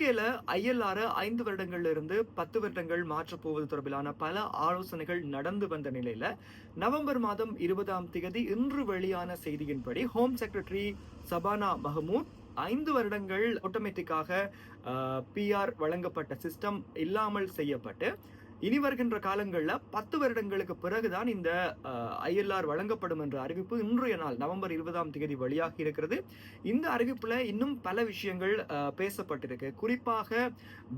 யூகேல ஐஎல்ஆர் ஐந்து வருடங்கள்ல இருந்து பத்து வருடங்கள் மாற்றப் போவது தொடர்பிலான பல ஆலோசனைகள் நடந்து வந்த நிலையில நவம்பர் மாதம் இருபதாம் தேதி இன்று வெளியான செய்தியின்படி ஹோம் செக்ரட்டரி சபானா மஹமூத் ஐந்து வருடங்கள் ஆட்டோமேட்டிக்காக பிஆர் வழங்கப்பட்ட சிஸ்டம் இல்லாமல் செய்யப்பட்டு இனி வருகின்ற காலங்களில் பத்து வருடங்களுக்கு பிறகுதான் இந்த ஐஎல்ஆர் வழங்கப்படும் என்ற அறிவிப்பு இன்றைய நாள் நவம்பர் இருபதாம் தேதி வழியாக இருக்கிறது. இந்த அறிவிப்பில் இன்னும் பல விஷயங்கள் பேசப்பட்டிருக்கு. குறிப்பாக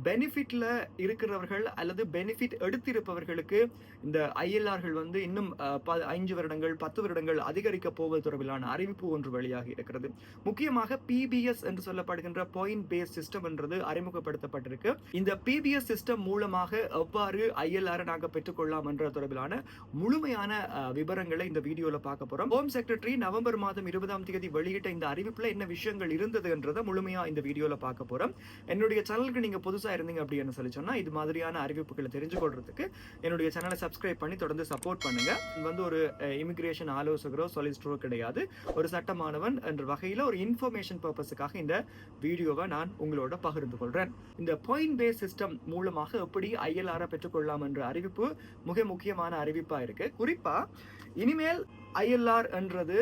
பெனிஃபிட்ல இருக்கிறவர்கள் அல்லது பெனிஃபிட் எடுத்திருப்பவர்களுக்கு இந்த ஐஎல்ஆர்கள் வந்து இன்னும் ப- ஐந்து வருடங்கள் பத்து வருடங்கள் அதிகரிக்க போவது தொடர்பிலான அறிவிப்பு ஒன்று வழியாக இருக்கிறது. முக்கியமாக பிபிஎஸ் என்று சொல்லப்படுகின்ற பாயிண்ட் பேஸ் சிஸ்டம் என்றது அறிமுகப்படுத்தப்பட்டிருக்கு. இந்த பிபிஎஸ் சிஸ்டம் மூலமாக எவ்வாறு ஐஎல்ஆர் நாங்க பெற்றுக்கொள்ளலாம் என்ற தொடர்பிலான முழுமையான அஹ், விவரங்களை இந்த வீடியோல பார்க்க போறோம். ஹோம் செக்ரட்டரி நவம்பர் மாதம் இருபதாம் தேதி வெளியிட்ட இந்த அறிவிப்புல என்ன விஷயங்கள் இருந்தது என்றதை முழுமையா இந்த வீடியோல பார்க்க போறோம். என்னுடைய சேனலுக்கு நீங்க புதுசா இருந்தீங்க அப்படின்னு சொல்லி சொன்னா இது மாதிரியான அறிவிப்புகளை தெரிஞ்சு கொள்றதுக்கு என்னுடைய சேனலை சப்ஸ்கிரைப் பண்ணி தொடர்ந்து சப்போர்ட் பண்ணுங்க. வந்து ஒரு இமிகிரேஷன் ஆலோசகரோ சொலிஸ்டரோ கிடையாது. ஒரு சட்டமானவன் என்ற வகையில ஒரு இன்ஃபர்மேஷன் பர்பஸுக்காக இந்த வீடியோவை நான் உங்களோட பகிர்ந்து கொள்றேன். இந்த பாயிண்ட் பேஸ் சிஸ்டம் மூலமாக எப்படி ஐஎல்ஆர் கொள்ளலாம் என்ற அறிவிப்பு மிக முக்கியமான அறிவிப்பா இருக்கு. குறிப்பா இனிமேல் ஐஎல்ஆர் என்றது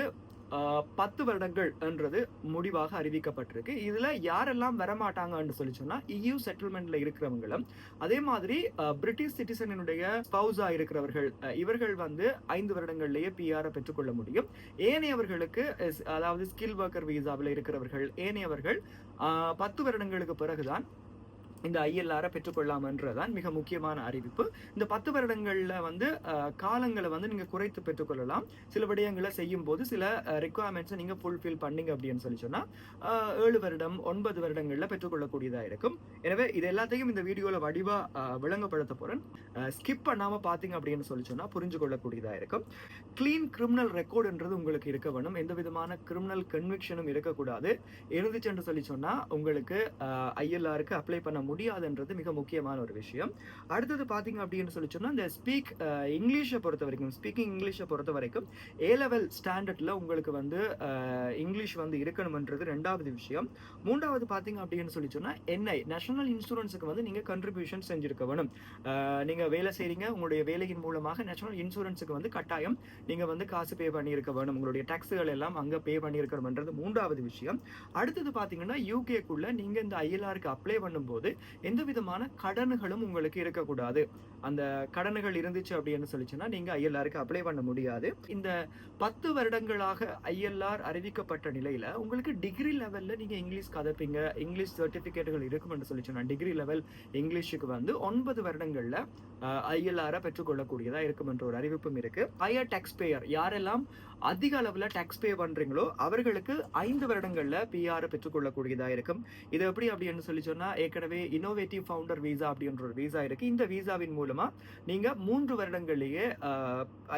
பத்து வருடங்கள் என்றது முடிவாக அறிவிக்கப்பட்டிருக்கு. இதில் யாரெல்லாம் வரமாட்டாங்கன்னு சொல்லி சொன்னால் இயூ செட்டில்மெண்ட்ல இருக்கிறவங்களும் அதே மாதிரி பிரிட்டிஷ் சிட்டிசனினுடைய ஸ்பௌஸா இருக்கிறவர்கள் இவர்கள் வந்து ஐந்து வருடங்கள்லேயே பிஆரை பெற்றுக்கொள்ள முடியும். ஏனையவர்களுக்கு அதாவது ஸ்கில் ஒர்க்கர் வீசாவில் இருக்கிறவர்கள் ஏனையவர்கள் பத்து வருடங்களுக்கு பிறகுதான் இந்த ஐஎல்ஆரை பெற்றுக்கொள்ளாமன்றதான் மிக முக்கியமான அறிவிப்பு. இந்த பத்து வருடங்களில் வந்து காலங்களை வந்து நீங்கள் குறைத்து பெற்றுக்கொள்ளலாம். சில விடயங்களை செய்யும் போது சில ரெக்குவயர்மெண்ட்ஸை நீங்கள் ஃபுல்ஃபில் பண்ணீங்க அப்படின்னு சொல்லி சொன்னால் ஏழு வருடம் ஒன்பது வருடங்களில் பெற்றுக்கொள்ளக்கூடியதாக இருக்கும். எனவே இது எல்லாத்தையும் இந்த வீடியோவில் வடிவாக விளங்கப்படுத்த போகிறேன் ஸ்கிப் பண்ணாமல் பார்த்தீங்க அப்படின்னு சொல்லி சொன்னால் புரிஞ்சு கொள்ளக்கூடியதாக இருக்கும். கிளீன் கிரிமினல் ரெக்கார்டுன்றது உங்களுக்கு இருக்க வேணும். எந்த விதமான கிரிமினல் கன்விக்ஷனும் இருக்கக்கூடாது. இருந்துச்சுன்னு சொல்லி சொன்னால் உங்களுக்கு ஐஎல்ஆருக்கு அப்ளை பண்ண முடியாதுன்றது மிக முக்கியமான ஒரு விஷயம். அடுத்தது பார்த்தீங்க அப்படின்னு சொல்லி சொன்னால் இந்த ஸ்பீக் இங்கிலீஷை பொறுத்த வரைக்கும் ஸ்பீக்கிங் இங்கிலீஷை பொறுத்த வரைக்கும் ஏ லெவல் ஸ்டாண்டர்டில் உங்களுக்கு வந்து இங்கிலீஷ் வந்து இருக்கணும்ன்றது ரெண்டாவது விஷயம். மூன்றாவது பார்த்தீங்க அப்படின்னு சொல்லி சொன்னால் என்ஐ நேஷனல் இன்சூரன்ஸுக்கு வந்து நீங்கள் கண்ட்ரிபியூஷன் செஞ்சிருக்க வேணும். நீங்கள் வேலை செய்கிறீங்க உங்களுடைய வேலையின் மூலமாக நேஷனல் இன்சூரன்ஸுக்கு வந்து கட்டாயம் நீங்கள் வந்து காசு பே பண்ணியிருக்க வேணும். உங்களுடைய டேக்ஸுகள் எல்லாம் அங்கே பே பண்ணியிருக்கணும்ன்றது மூன்றாவது விஷயம். அடுத்தது பார்த்தீங்கன்னா யூகேக்குள்ளே நீங்கள் இந்த ஐஎல்ஆருக்கு அப்ளை பண்ணும்போது எந்த விதமான கடன்களும் உங்களுக்கு இருக்கக்கூடாது. அந்த கடன்கள் இருந்துச்சு அப்படின்னு சொல்லிச்சுன்னா நீங்க ஐஎல்ஆருக்கு அப்ளை பண்ண முடியாது. இந்த பத்து வருடங்களாக ஐஎல்ஆர் அறிவிக்கப்பட்ட நிலையில உங்களுக்கு டிகிரி லெவல்ல நீங்க இங்கிலீஷ் கதப்பீங்க இங்கிலீஷ் சர்டிபிகேட்டுகள் இருக்கும் சொல்லி டிகிரி லெவல் இங்கிலீஷுக்கு வந்து ஒன்பது வருடங்கள்ல ஐஎல்ஆரை பெற்றுக்கொள்ளக்கூடியதா இருக்கும் என்ற ஒரு அறிவிப்பும் இருக்கு. ஹையர் டாக்ஸ் பேயர் யாரெல்லாம் அதிக அளவில் டேக்ஸ் பே பண்ணுறீங்களோ அவர்களுக்கு ஐந்து வருடங்களில் பிஆர் பெற்றுக்கொள்ளக்கூடியதாக இருக்கும். இது எப்படி அப்படின்னு சொல்லி சொன்னால் ஏற்கனவே இன்னோவேட்டிவ் ஃபவுண்டர் வீசா அப்படின்ற ஒரு வீசா இருக்குது இந்த வீசாவின் மூலமாக நீங்கள் மூன்று வருடங்கள்லேயே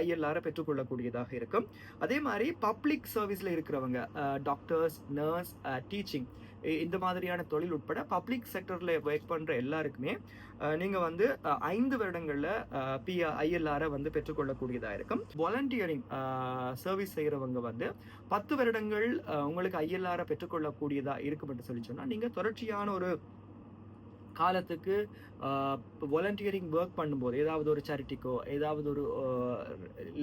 ஐஎல்ஆர் பெற்றுக்கொள்ளக்கூடியதாக இருக்கும். அதே மாதிரி பப்ளிக் சர்வீஸில் இருக்கிறவங்க டாக்டர்ஸ் நர்ஸ் டீச்சிங் இந்த மாதிரியான தொழில் உட்பட பப்ளிக் செக்டர்ல ஒர்க் பண்ற எல்லாருக்குமே நீங்கள் நீங்க வந்து ஐந்து வருடங்கள்ல பி ஐஎல்ஆரை வந்து பெற்றுக்கொள்ளக்கூடியதா இருக்கும். வாலண்டியரிங் சர்வீஸ் செய்யறவங்க வந்து பத்து வருடங்கள் உங்களுக்கு ஐஎல்ஆரை பெற்றுக்கொள்ளக்கூடியதா இருக்கும் என்று சொல்லி சொன்னா நீங்க தொடர்ச்சியான ஒரு காலத்துக்கு வாலண்டியரிங் ஒர்க் பண்ணும்போது ஏதாவது ஒரு சேரிட்டிக்கோ ஏதாவது ஒரு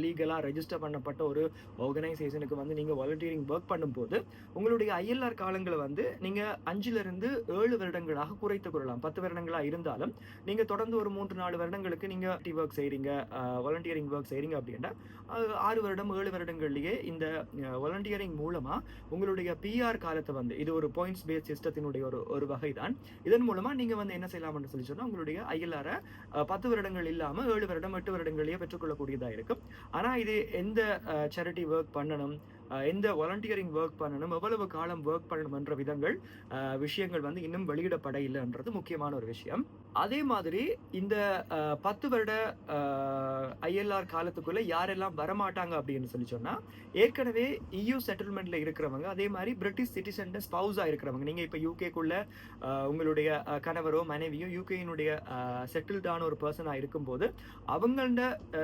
லீகலாக ரெஜிஸ்டர் பண்ணப்பட்ட ஒரு ஆர்கனைசேஷனுக்கு வந்து நீங்கள் வாலண்டியரிங் ஒர்க் பண்ணும்போது உங்களுடைய ஐஎல்ஆர் காலங்களை வந்து நீங்கள் அஞ்சிலிருந்து ஏழு வருடங்களாக குறைத்து கொள்ளலாம். பத்து வருடங்களாக இருந்தாலும் நீங்கள் தொடர்ந்து ஒரு மூன்று நாலு வருடங்களுக்கு நீங்கள் டி ஒர்க் செய்கிறீங்க வாலண்டியரிங் ஒர்க் செய்கிறீங்க அப்படின்னா ஆறு வருடம் ஏழு வருடங்கள்லேயே இந்த வாலண்டியரிங் மூலமாக உங்களுடைய பிஆர் காலத்தை வந்து இது ஒரு பாயிண்ட்ஸ் பேஸ் சிஸ்டத்தினுடைய ஒரு ஒரு வகை தான் இதன் மூலமாக நீங்கள் வந்து என்ன செய்யலாம்னு சொல்லி சொன்னால் உங்களுடைய ஐஎல்ஆர பத்து வருடங்கள் இல்லாம ஏழு வருடம் எட்டு வருடங்களையே பெற்றுக்கொள்ளக்கூடியதா இருக்கும். ஆனா இது எந்த சேரிட்டி ஒர்க் பண்ணணும்? எந்த வாலண்டியரிங் ஒர்க் பண்ணணும் எவ்வளவு காலம் ஒர்க் பண்ணணும் என்ற விதங்கள் விஷயங்கள் வந்து இன்னும் வெளியிடப்பட இல்லைன்றது முக்கியமான ஒரு விஷயம். அதே மாதிரி இந்த பத்து வருட ஐஎல்ஆர் காலத்துக்குள்ள யாரெல்லாம் வரமாட்டாங்க அப்படின்னு சொல்லி சொன்னா ஏற்கனவே இயூ செட்டில்மெண்ட்ல இருக்கிறவங்க அதே மாதிரி பிரிட்டிஷ் சிட்டிசன் ஸ்பவுஸா இருக்கிறவங்க நீங்க இப்ப யூகேக்குள்ள உங்களுடைய கணவரோ மனைவியோ யூகேயினுடைய செட்டில்டான ஒரு பர்சனா இருக்கும்போது அவங்களோட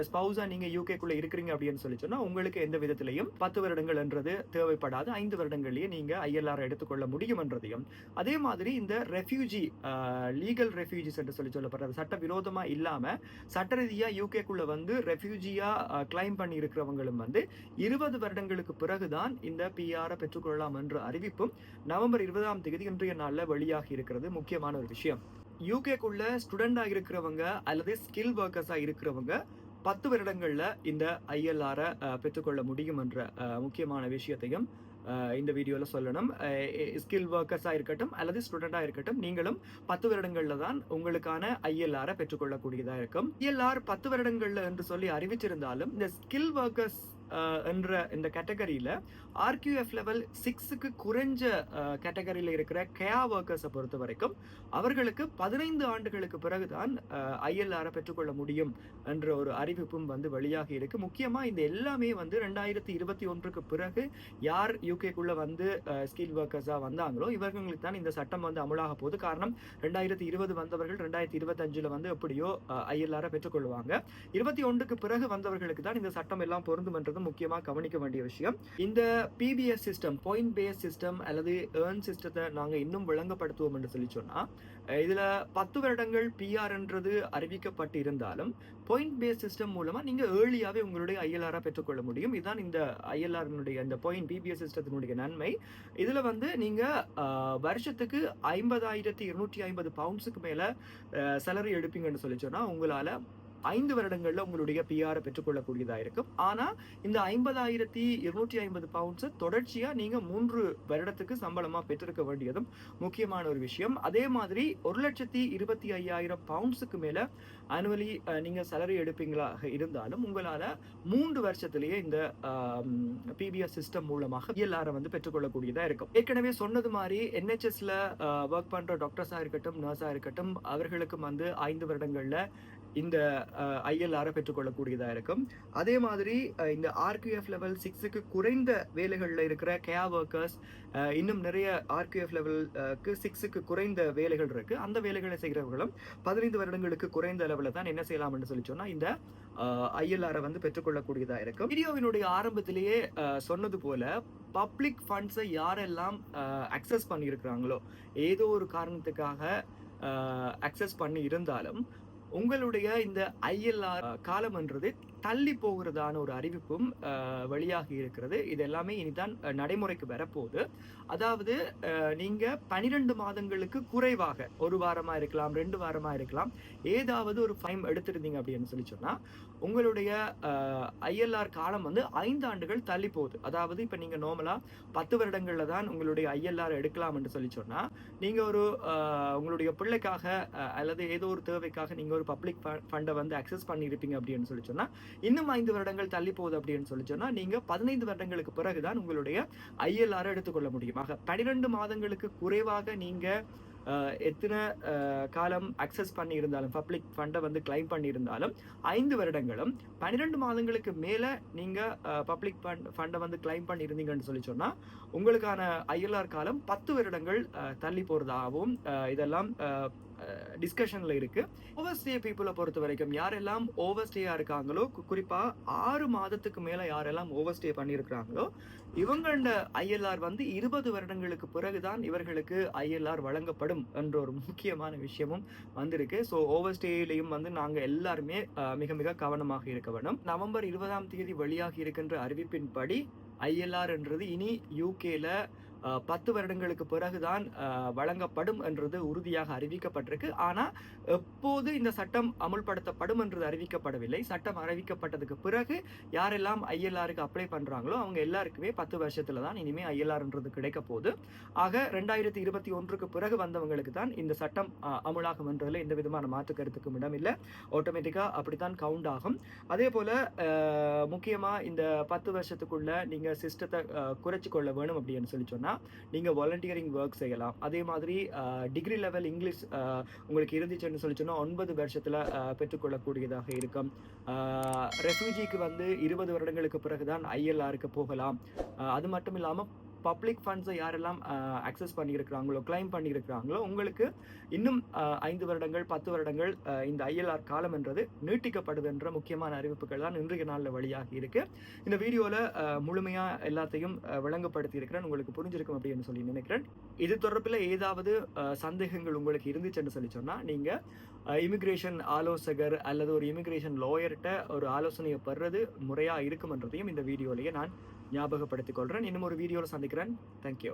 ஸ்பவுஸா நீங்க யூகேக்குள்ள இருக்கிறீங்க அப்படின்னு சொல்லி சொன்னா உங்களுக்கு எந்த விதத்திலையும் பத்து வருடங்கள் வருடங்கள்ன்றது தேவைப்படாது. ஐந்து வருடங்கள்லயே நீங்க ஐஎல்ஆர் எடுத்துக்கொள்ள முடியும் என்றதையும் அதே மாதிரி இந்த ரெஃப்யூஜி லீகல் ரெஃப்யூஜிஸ் என்று சொல்லி சொல்லப்படுறது சட்ட விரோதமா இல்லாம சட்ட ரீதியாக யூகேக்குள்ளே வந்து ரெஃப்யூஜியா கிளைம் பண்ணி இருக்கிறவங்களும் வந்து இருபது வருடங்களுக்கு பிறகுதான் இந்த பிஆரை பெற்றுக்கொள்ளலாம் என்ற அறிவிப்பும் நவம்பர் இருபதாம் தேதி இன்றைய நாளில் வெளியாகி இருக்கிறது. முக்கியமான ஒரு விஷயம். யூகேக்குள்ள ஸ்டூடெண்டாக இருக்கிறவங்க அல்லது ஸ்கில் ஒர்க்கர்ஸா இருக்கிறவங்க பத்து வருடங்களில் இந்த ஐஎல்ஆரை பெற்றுக்கொள்ள முடியும் என்ற முக்கியமான விஷயத்தையும் இந்த வீடியோவில் சொல்லணும். ஸ்கில் ஒர்க்கர்ஸாக இருக்கட்டும் அல்லது ஸ்டூடெண்ட்டாக இருக்கட்டும் நீங்களும் பத்து வருடங்களில் தான் உங்களுக்கான ஐஎல்ஆரை பெற்றுக்கொள்ளக்கூடியதாக இருக்கும். ஐஎல்ஆர் பத்து வருடங்களில் என்று சொல்லி அறிவிச்சிருந்தாலும் இந்த ஸ்கில் ஒர்க்கர்ஸ் என்ற இந்த கேட்டகரியில ஆர்கியூஎஃப் லெவல் சிக்ஸுக்கு குறைஞ்ச கேட்டகரியில் இருக்கிற கேயா ஒர்க்கர்ஸை பொறுத்த வரைக்கும் அவர்களுக்கு பதினைந்து ஆண்டுகளுக்கு பிறகுதான் ஐஎல்ஆரை பெற்றுக்கொள்ள முடியும் என்ற ஒரு அறிவிப்பும் வந்து வெளியாகி இருக்கு. முக்கியமாக இந்த எல்லாமே வந்து ரெண்டாயிரத்தி இருபத்தி ஒன்றுக்கு பிறகு யார் யூகேக்குள்ளே வந்து ஸ்கில் ஒர்க்கர்ஸாக வந்தாங்களோ இவர்களுக்கு தான் இந்த சட்டம் வந்து அமலாக போகுது. காரணம் ரெண்டாயிரத்தி இருபது வந்தவர்கள் ரெண்டாயிரத்தி இருபத்தஞ்சில் வந்து எப்படியோ ஐஎல்ஆரை பெற்றுக்கொள்வாங்க இருபத்தி ஒன்றுக்கு பிறகு வந்தவர்களுக்கு தான் இந்த சட்டம் எல்லாம் பொருந்தும் அப்படிங்கிறது முக்கியமாக கவனிக்க வேண்டிய விஷயம். இந்த PBS system point base system அல்லது ஏர்ன் சிஸ்டத்தை நாங்கள் இன்னும் விளங்கப்படுத்துவோம் என்று சொல்லி சொன்னால் இதில் பத்து வருடங்கள் பிஆர்ன்றது அறிவிக்கப்பட்டு இருந்தாலும் பாயிண்ட் பேஸ் சிஸ்டம் மூலமாக நீங்கள் ஏர்லியாகவே உங்களுடைய ஐஎல்ஆராக பெற்றுக்கொள்ள முடியும். இதுதான் இந்த ஐஎல்ஆர்னுடைய இந்த பாயிண்ட் பிபிஎஸ் சிஸ்டத்தினுடைய நன்மை. இதில் வந்து நீங்கள் வருஷத்துக்கு ஐம்பதாயிரத்தி இருநூற்றி ஐம்பது பவுண்ட்ஸுக்கு மேலே சேலரி எடுப்பீங்கன்னு சொல்லி சொன்னால் உங்களால் ஐந்து வருடங்களில் உங்களுடைய பிஆரை பெற்றுக்கொள்ளக்கூடியதாக இருக்கும். ஆனால் இந்த ஐம்பதாயிரத்தி இருநூற்றி ஐம்பது பவுண்ட்ஸை தொடர்ச்சியாக நீங்கள் மூன்று வருடத்துக்கு சம்பளமாக பெற்றிருக்க வேண்டியதும் முக்கியமான ஒரு விஷயம். அதே மாதிரி ஒரு லட்சத்தி இருபத்தி ஐயாயிரம் பவுண்ட்ஸுக்கு மேலே அனுவலி நீங்கள் சேலரி எடுப்பீங்களாக இருந்தாலும் உங்களால் மூன்று வருஷத்திலேயே இந்த பிபிஎஸ் சிஸ்டம் மூலமாக பிஎல்ஆரை வந்து பெற்றுக்கொள்ளக்கூடியதாக இருக்கும். ஏற்கனவே சொன்னது மாதிரி என்ஹெச்எஸ்ல ஒர்க் பண்ணுற டாக்டர்ஸாக இருக்கட்டும் நர்ஸாக இருக்கட்டும் அவர்களுக்கும் வந்து ஐந்து வருடங்களில் இந்த ஐஎல்ஆரை பெற்றுக்கொள்ளக்கூடியதாக இருக்கும். அதே மாதிரி இந்த ஆர்கியூஎஃப் லெவல் சிக்ஸுக்கு குறைந்த வேலைகளில் இருக்கிற கேயா ஒர்க்கர்ஸ் இன்னும் நிறைய ஆர்கியூஎஃப் லெவலுக்கு சிக்ஸுக்கு குறைந்த வேலைகள் இருக்குது அந்த வேலைகளை செய்கிறவர்களும் பதினைந்து வருடங்களுக்கு குறைந்த அளவில் தான் என்ன செய்யலாம்னு சொல்லி சொன்னால் இந்த ஐஎல்ஆரை வந்து பெற்றுக்கொள்ளக்கூடியதாக இருக்கும். வீடியோவினுடைய ஆரம்பத்திலேயே சொன்னது போல பப்ளிக் ஃபண்ட்ஸை யாரெல்லாம் அக்சஸ் பண்ணியிருக்கிறாங்களோ ஏதோ ஒரு காரணத்துக்காக அக்சஸ் பண்ணி இருந்தாலும் உங்களுடைய இந்த ஐஎல்ஆர் காலம்ன்றது தள்ளி போகிறதான ஒரு அறிவிப்பும் வெளியாகி இருக்கிறது. இது எல்லாமே இனிதான் நடைமுறைக்கு வரப்போகுது. அதாவது நீங்கள் நீங்க பனிரெண்டு மாதங்களுக்கு குறைவாக ஒரு வாரமா இருக்கலாம் ரெண்டு வாரமா இருக்கலாம் ஏதாவது ஒரு ஃபைம் எடுத்திருந்தீங்க அப்படின்னு சொல்லி சொன்னால் உங்களுடைய ஐஎல்ஆர் காலம் வந்து ஐந்து ஆண்டுகள் தள்ளி போகுது. அதாவது இப்ப நீங்க நார்மலாக பத்து வருடங்களில் தான் உங்களுடைய ஐஎல்ஆர் எடுக்கலாம் என்று சொல்லி சொன்னால் நீங்க ஒரு உங்களுடைய பிள்ளைக்காக அல்லது ஏதோ ஒரு தேவைக்காக நீங்க ஒரு பப்ளிக் ஃபண்டை வந்து அக்சஸ் பண்ணியிருப்பீங்க அப்படின்னு சொல்லி சொன்னா இன்னும் ஐந்து வருடங்கள் தள்ளி போகுது அப்படின்னு சொல்லி சொன்னால் நீங்கள் பதினைந்து வருடங்களுக்கு பிறகுதான் உங்களுடைய ஐஎல்ஆர் எடுத்துக்கொள்ள முடியும். ஆக பன்னிரெண்டு மாதங்களுக்கு குறைவாக நீங்கள் எத்தனை காலம் அக்சஸ் பண்ணியிருந்தாலும் பப்ளிக் ஃபண்டை வந்து கிளைம் பண்ணியிருந்தாலும் ஐந்து வருடங்களும் பன்னிரெண்டு மாதங்களுக்கு மேலே நீங்கள் பப்ளிக் ஃபண்ட் ஃபண்டை வந்து கிளைம் பண்ணியிருந்தீங்கன்னு சொல்லி சொன்னால் உங்களுக்கான ஐஎல்ஆர் காலம் பத்து வருடங்கள் தள்ளி போகிறதாகவும் இதெல்லாம் டிஸ்கஷனில் இருக்குது ஓவர் ஸ்டே பீப்புளை பொறுத்த வரைக்கும் யாரெல்லாம் ஓவர்ஸ்டேயாக இருக்காங்களோ குறிப்பாக ஆறு மாதத்துக்கு மேலே யாரெல்லாம் ஓவர் ஸ்டே பண்ணியிருக்கிறாங்களோ இவங்களோட ஐஎல்ஆர் வந்து இருபது வருடங்களுக்கு பிறகுதான் இவர்களுக்கு ஐஎல்ஆர் வழங்கப்படும் என்ற ஒரு முக்கியமான விஷயமும் வந்திருக்கு. ஸோ ஓவர் ஸ்டேலையும் வந்து நாங்கள் எல்லாருமே மிக மிக கவனமாக இருக்க வேணும். நவம்பர் இருபதாம் தேதி வெளியாகி இருக்கின்ற அறிவிப்பின்படி ஐஎல்ஆர் என்றது இனி யூகேல பத்து வருடங்களுக்கு பிறகுதான் வழங்கப்படும் என்றது உறுதியாக அறிவிக்கப்பட்டிருக்கு. ஆனால் எப்போது இந்த சட்டம் அமுல்படுத்தப்படும் என்றது அறிவிக்கப்படவில்லை. சட்டம் அறிவிக்கப்பட்டதுக்கு பிறகு யாரெல்லாம் ஐஎல்ஆருக்கு அப்ளை பண்ணுறாங்களோ அவங்க எல்லாருக்குமே பத்து வருஷத்தில் தான் இனிமே ஐஎல்ஆர்ன்றது கிடைக்க போகுது. ஆக ரெண்டாயிரத்தி இருபத்தி ஒன்றுக்கு பிறகு வந்தவங்களுக்கு தான் இந்த சட்டம் அமுலாகும் என்றதில் எந்த விதமான மாற்று கருத்துக்கும் இடமில்லை. ஆட்டோமேட்டிக்காக அப்படித்தான் கவுண்ட் ஆகும். அதே போல் முக்கியமாக இந்த பத்து வருஷத்துக்குள்ள நீங்கள் சிஸ்டத்தை குறைச்சி கொள்ள வேணும் அப்படின்னு சொல்லி சொன்னால் சொன்னா நீங்க வாலண்டியரிங் ஒர்க் செய்யலாம். அதே மாதிரி டிகிரி லெவல் இங்கிலீஷ் அஹ், உங்களுக்கு இருந்துச்சுன்னு சொல்லி சொன்னா ஒன்பது வருஷத்துல அஹ், பெற்றுக்கொள்ளக்கூடியதாக இருக்கும். ரெஃப்யூஜிக்கு வந்து இருபது வருடங்களுக்கு பிறகுதான் ஐஎல்ஆருக்கு போகலாம். அஹ், அது மட்டும் இல்லாம பப்ளிக் ஃபண்ட்ஸை யாரெல்லாம் அக்சஸ் பண்ணியிருக்கிறாங்களோ கிளைம் பண்ணியிருக்கிறாங்களோ உங்களுக்கு இன்னும் ஐந்து வருடங்கள் பத்து வருடங்கள் இந்த ஐஎல்ஆர் காலம் என்றது நீட்டிக்கப்படுது என்ற முக்கியமான அறிவிப்புகள் தான் இன்றைய நாளில் வழியாக இருக்கு. இந்த வீடியோவில் முழுமையாக எல்லாத்தையும் விளங்கப்படுத்தி இருக்கிறேன் உங்களுக்கு புரிஞ்சிருக்கும் அப்படின்னு சொல்லி நினைக்கிறேன். இது தொடர்பில் ஏதாவது சந்தேகங்கள் உங்களுக்கு இருந்துச்சுன்னு சொல்லி சொன்னால் நீங்கள் இமிக்ரேஷன் ஆலோசகர் அல்லது ஒரு இமிக்ரேஷன் லாயர்கிட்ட ஒரு ஆலோசனையை பெறுறது முறையாக இருக்கும்ன்றதையும் இந்த வீடியோலேயே நான் ஞாபகப்படுத்திக் கொள்கிறேன் இன்னும் ஒரு வீடியோவில் சந்திக்கிறேன். தேங்க்யூ